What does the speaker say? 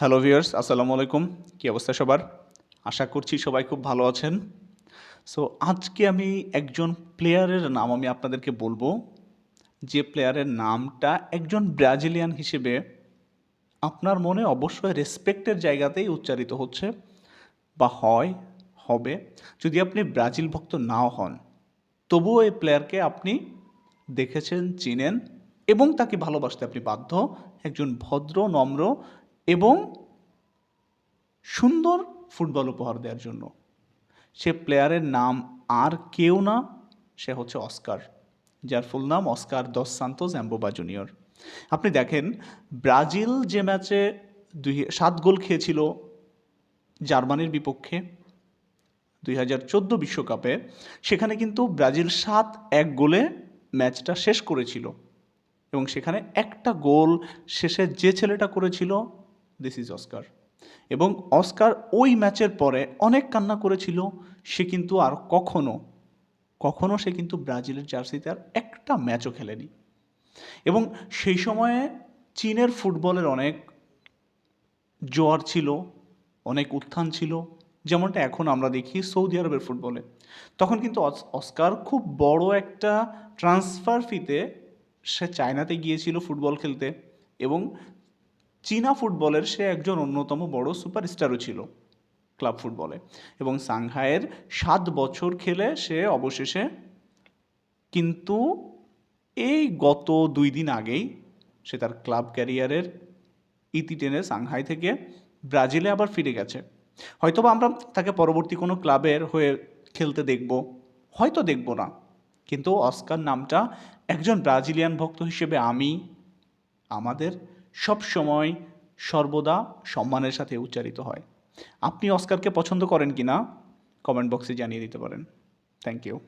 Hello viewers আসসালামু আলাইকুম কী অবস্থা সবার? আশা করছি সবাই খুব ভালো আছেন। সো আজকে আমি একজন প্লেয়ারের নাম আমি আপনাদেরকে বলব। যে প্লেয়ারের নামটা একজন ব্রাজিলিয়ান হিসেবে আপনার মনে অবশ্যই রেসপেক্টের জায়গাতেই উচ্চারিত হচ্ছে বা হয়, হবে। যদি আপনি ব্রাজিল ভক্ত নাও হন, তবুও এই প্লেয়ারকে আপনি দেখেছেন, চিনেন এবং তাকে ভালোবাসতে আপনি বাধ্য। একজন ভদ্র, নম্র এবং সুন্দর ফুটবল উপহার দেওয়ার জন্য। সে প্লেয়ারের নাম আর কেউ না, সে হচ্ছে অস্কার, যার ফুল নাম অস্কার দস সান্তোস অ্যাম্বোবা জুনিয়র। আপনি দেখেন, ব্রাজিল যে ম্যাচে দুই, সাত গোল খেয়েছিল জার্মানির বিপক্ষে দুই হাজার চোদ্দ বিশ্বকাপে, সেখানে কিন্তু ব্রাজিল সাত এক গোলে ম্যাচটা শেষ করেছিল এবং সেখানে একটা গোল শেষে যে ছেলেটা করেছিল দিস ইজ অস্কার এবং অস্কার ওই ম্যাচের পরে অনেক কান্না করেছিল, সে কিন্তু আর কখনো কখনো সে কিন্তু ব্রাজিলের জার্সিতে আর একটা ম্যাচও খেলেনি। এবং সেই সময়ে চীনের ফুটবলের অনেক জোয়ার ছিল, অনেক উত্থান ছিল, যেমনটা এখন আমরা দেখি সৌদি আরবের ফুটবলে। তখন কিন্তু অস- অস্কার খুব বড় একটা ট্রান্সফার ফিতে সে চায়নাতে গিয়েছিল ফুটবল খেলতে এবং চীনা ফুটবলের সে একজন অন্যতম বড় সুপারস্টারও ছিল ক্লাব ফুটবলে। এবং সাংহাইয়ের সাত বছর খেলে সে অবশেষে কিন্তু এই গত দুই দিন আগেই সে তার ক্লাব ক্যারিয়ারের ইতি টেনে সাংহাই থেকে ব্রাজিলে আবার ফিরে গেছে। হয়তোবা আমরা তাকে পরবর্তী কোনো ক্লাবের হয়ে খেলতে দেখব, হয়তো দেখব না। কিন্তু অস্কার নামটা একজন ব্রাজিলিয়ান ভক্ত হিসেবে আমি, আমাদের সব সময় সর্বদা সম্মানের সাথে উচ্চারিত হয়। আপনি অস্কারকে পছন্দ করেন কি না কমেন্ট বক্সে জানিয়ে দিতে পারেন। Thank you